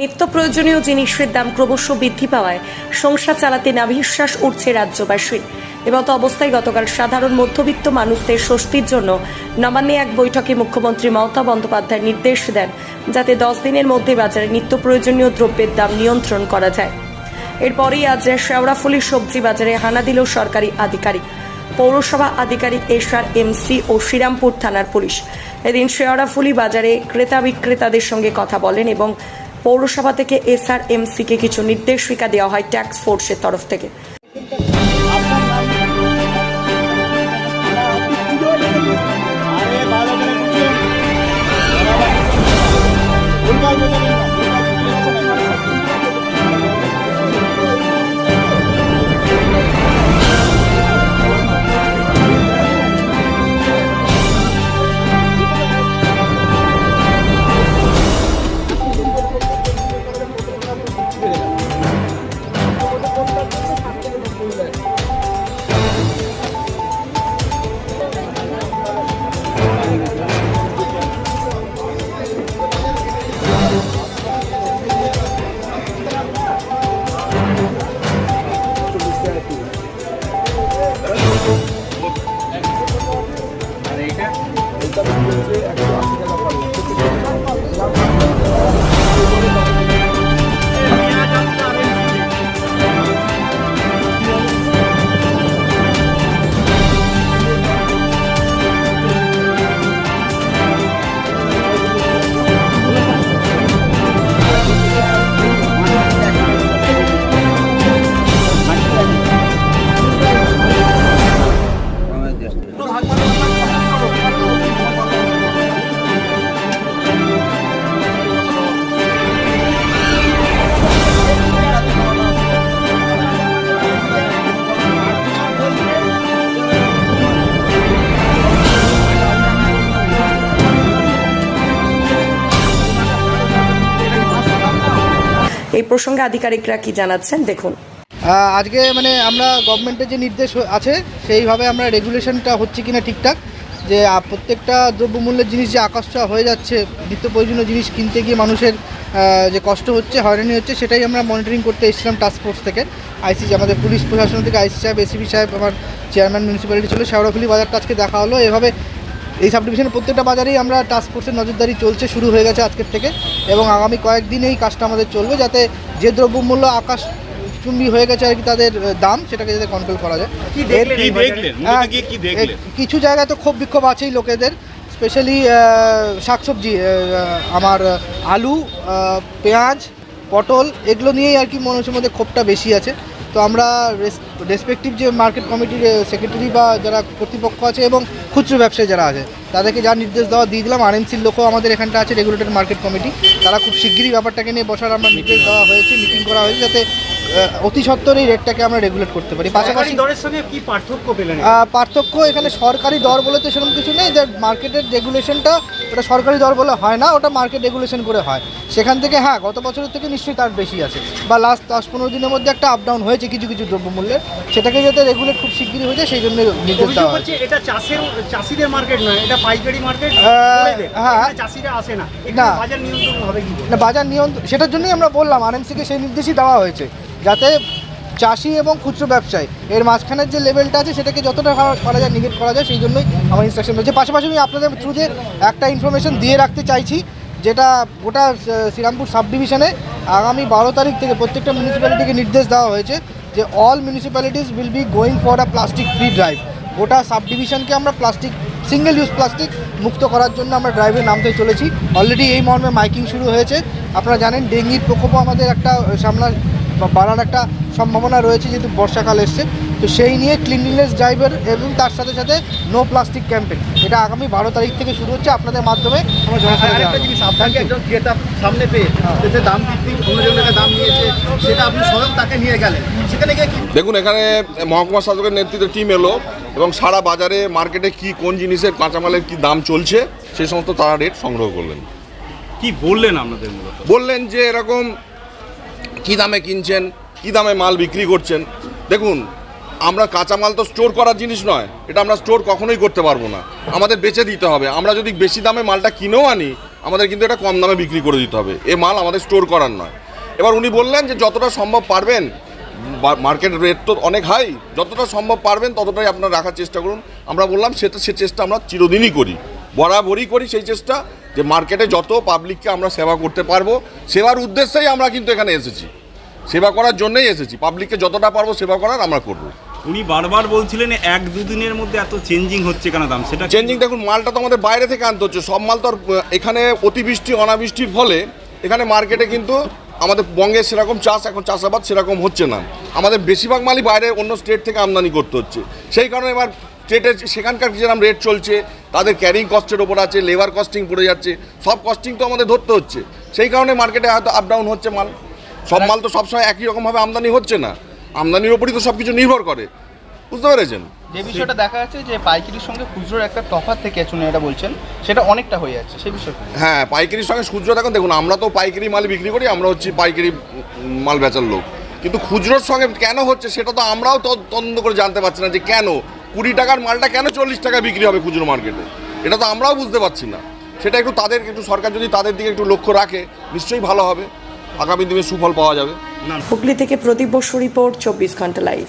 নিত্য প্রয়োজনীয় জিনিসের দাম ক্রমশ বৃদ্ধি পাওয়ায় সংসার চালাতে নাভিশ্বাস উঠছে রাজ্যবাসীর। এমতো অবস্থায় গতকাল সাধারণ মধ্যবিত্ত মানুষদের স্বস্তির জন্য নবান্নে এক বৈঠকে মুখ্যমন্ত্রী মমতা বন্দ্যোপাধ্যায় নির্দেশ দেন, যাতে দশ দিনের মধ্যে বাজারে নিত্য প্রয়োজনীয় দ্রব্যের দাম নিয়ন্ত্রণ করা যায়। এরপরেই আজ শেওড়াফুলি সবজি বাজারে হানা দিল সরকারি আধিকারিক। পৌরসভা আধিকারিক এসআর এমসি ও শ্রীরামপুর থানার পুলিশ। এদিন শেওড়াফুলি বাজারে ক্রেতা বিক্রেতাদের সঙ্গে কথা বলেন এবং পৌরসভা থেকে এসআর এমসিকে কিছু নির্দেশিকা দেওয়া হয় ট্যাক্স ফোর্সের তরফ থেকে। এই প্রসঙ্গে আধিকারিকরা কি জানাচ্ছেন? দেখুন। আজকে মানে আমরা গভর্নমেন্টের যে নির্দেশ আছে, সেইভাবে আমরা রেগুলেশনটা হচ্ছে কিনা ঠিকঠাক, যে প্রত্যেকটা দ্রব্যমূল্যের জিনিস যে আকাশটা হয়ে যাচ্ছে, নিত্য প্রয়োজনীয় জিনিস কিনতে গিয়ে মানুষের যে কষ্ট হচ্ছে, হয়রানি হচ্ছে, সেটাই আমরা মনিটরিং করতে এসেছিলাম টাস্ক ফোর্স থেকে। আইসি আমাদের পুলিশ প্রশাসন থেকে আইসি সাহেব এসিপি সাহেব, আমার চেয়ারম্যান মিউনিসিপ্যালিটি ছিল শেওড়াফুলি বাজারটা আজকে দেখা হলো। এভাবে এই সাব ডিভিশনের প্রত্যেকটা বাজারেই আমরা টাস্ক ফোর্সের নজরদারি চলছে শুরু হয়ে গেছে আজকের থেকে এবং আগামী কয়েকদিন এই কাজটা আমাদের চলবে যাতে যে দ্রব্যমূল্য আকাশ চুম্বি হয়ে গেছে আর কি তাদের দাম সেটাকে যাতে কন্ট্রোল করা যায়। হ্যাঁ, কিছু জায়গায় তো ক্ষোভ বিক্ষোভ আছেই লোকেদের স্পেশালি শাকসবজি আমার আলু পেঁয়াজ পটল এগুলো নিয়েই আর কি মানুষের মধ্যে ক্ষোভটা বেশি আছে। তো আমরা রেসপেক্টিভ যে মার্কেট কমিটির সেক্রেটারি বা যারা কর্তৃপক্ষ আছে এবং খুচরো ব্যবসায়ী যারা আছে, তাদেরকে যা নির্দেশ দেওয়া দিয়ে দিলাম। আরএমসির লোকও আমাদের এখানটা আছে রেগুলেটেড মার্কেট কমিটি তারা খুব শিগগিরই ব্যাপারটাকে নিয়ে বসার আমরা নির্দেশ দেওয়া হয়েছে মিটিং করা হয়েছে, যাতে অতি সত্বর এই রেটটাকে আমরা রেগুলেট করতে পারি। পাশাপাশি দরের সঙ্গে কি পার্থক্য পেলেন? পার্থক্য এখানে সরকারি দর বলে তো সেরকম কিছু নেই যে মার্কেটের রেগুলেশনটা ওটা সরকারি দর বলে হয় না ওটা মার্কেট রেগুলেশন করে হয়। সেখান থেকে হ্যাঁ গত বছরের থেকে নিশ্চয়ই তার বেশি আছে। বা লাস্ট দশ পনেরো দিনের মধ্যে একটা আপ ডাউন হয়েছে কিছু কিছু দ্রব্যমূল্যের। সেটাকে যাতে রেগুলেট খুব শিগগিরই হয়ে যায় সেই জন্য নির্দেশ দেওয়া হচ্ছে এটা চাষের চাষিদের মার্কেট নয় এটা পাইকারি মার্কেট হ্যাঁ। চাষিরা আসে না। না। বাজার নিয়ন্ত্রণ হবে কি না বাজার নিয়ন্ত্রণ সেটার জন্যই আমরা বললাম আরএমসিকে সেই নির্দেশই দেওয়া হয়েছে। যাতে চাষি এবং খুচরো ব্যবসায়ী, এর মাঝখানের যে লেভেলটা আছে সেটাকে যতটা করা- যায় নিগেট করা যায় সেই জন্যই আমার ইনস্ট্রাকশন রয়েছে। পাশাপাশি আমি আপনাদের থ্রু দিয়ে একটা ইনফরমেশন দিয়ে রাখতে চাইছি, যেটা গোটা শ্রীরামপুর সাব ডিভিশনে আগামী বারো তারিখ থেকে প্রত্যেকটা মিউনিসিপ্যালিটিকে নির্দেশ দেওয়া হয়েছে যে all municipalities will be going for a plastic free drive গোটা সাব ডিভিশনকে আমরা প্লাস্টিক সিঙ্গেল ইউজ প্লাস্টিক মুক্ত করার জন্য আমরা ড্রাইভে নামতে চলেছি। অলরেডি এই মর্মে মাইকিং শুরু হয়েছে। আপনারা জানেন, ডেঙ্গির প্রকোপও আমাদের একটা সামলা বাড়ার একটা সম্ভাবনা রয়েছে যেহেতু বর্ষাকাল এসছে। তো সেই নিয়ে ক্লিনলিনেস ড্রাইভার এবং তার সাথে সাথে নো প্লাস্টিক ক্যাম্পেইন এটা আগামী বারো তারিখ থেকে শুরু হচ্ছে আপনাদের মাধ্যমে আমরা জনসাধারণকে জিনিস আপনাকে একজন ক্রেতা সামনে পেয়ে দাম দাম নিয়েছে সেটা আপনি স্বয়ং তাকে নিয়ে গেলেন। সেখানে গিয়ে দেখুন এখানে মহকুমা শাসকের নেতৃত্বে টিম এলো এবং সারা বাজারে মার্কেটে কি কোন জিনিসের কাঁচামালের কি দাম চলছে সেই সমস্ত তারা রেট সংগ্রহ করলেন। কি বললেন আপনাদের বললেন যে এরকম কি দামে কিনছেন, কি দামে মাল বিক্রি করছেন? দেখুন, আমরা কাঁচামাল তো স্টোর করার জিনিস নয়, এটা আমরা স্টোর কখনোই করতে পারব না। আমাদের বেচে দিতে হবে। আমরা যদি বেশি দামে মালটা কিনেও আনি, আমাদের কিন্তু এটা কম দামে বিক্রি করে দিতে হবে। এ মাল আমাদের স্টোর করার নয়। এবার উনি বললেন যে, যতটা সম্ভব পারবেন মার্কেট রেট তো অনেক হাই যতটা সম্ভব পারবেন, ততটাই আপনারা রাখার চেষ্টা করুন। আমরা বললাম, সেটা, সে চেষ্টা আমরা চিরদিনই করি। বরাবরই করি সেই চেষ্টা যে মার্কেটে যত পাবলিককে আমরা সেবা করতে পারব সেবার উদ্দেশ্যেই আমরা কিন্তু এখানে এসেছি। সেবা করার জন্যই এসেছি। পাবলিককে যতটা পারব সেবা করার আমরা করব। উনি বারবার বলছিলেন এক দুদিনের মধ্যে এত চেঞ্জিং হচ্ছে কেন দাম? সেটা চেঞ্জিং দেখুন মালটা তো আমাদের বাইরে থেকে আনতে হচ্ছে। সব মাল তো আর, এখানে অতিবৃষ্টি অনাবৃষ্টির ফলে এখানে মার্কেটে কিন্তু আমাদের বঙ্গে সেরকম চাষ এখন চাষাবাদ সেরকম হচ্ছে না। আমাদের বেশিরভাগ মালই বাইরে অন্য স্টেট থেকে আমদানি করতে হচ্ছে। সেই কারণে এবার স্টেটের সেখানকার যেরকম রেট চলছে তাদের ক্যারিং কস্টের ওপর আছে লেবার কস্টিং পড়ে যাচ্ছে সব কস্টিং তো আমাদের ধরতে হচ্ছে। সেই কারণে মার্কেটে হয়তো আপ ডাউন হচ্ছে মাল। সব মাল তো সবসময় একই রকমভাবে আমদানি হচ্ছে না। আমদানির ওপরই তো সব কিছু নির্ভর করে। বুঝতে পেরেছেন? যে বিষয়টা দেখা যাচ্ছে যে পাইকারির সঙ্গে খুচরোর একটা তফাৎ থেকে আছে উনি এটা বলছেন সেটা অনেকটা হয়ে যাচ্ছে সেই বিষয়টা হ্যাঁ পাইকারির সঙ্গে খুচরো দেখুন দেখুন আমরা তো পাইকারি মাল বিক্রি করি আমরা হচ্ছি পাইকারি মাল বেচার লোক। কিন্তু খুচরোর সঙ্গে কেন হচ্ছে সেটা তো আমরাও তো তদন্ত করে জানতে পারছি না যে কেন। কুড়ি টাকার মালটা কেন চল্লিশ টাকা বিক্রি হবে খুচরো মার্কেটে? এটা তো আমরাও বুঝতে পারছি না। সেটা একটু তাদের, একটু সরকার যদি তাদের দিকে একটু লক্ষ্য রাখে, নিশ্চয়ই ভালো হবে। আগামী দিনে সুফল পাওয়া যাবে। হুগলি থেকে প্রদীপ বসু রিপোর্ট, চব্বিশ ঘণ্টা লাইভ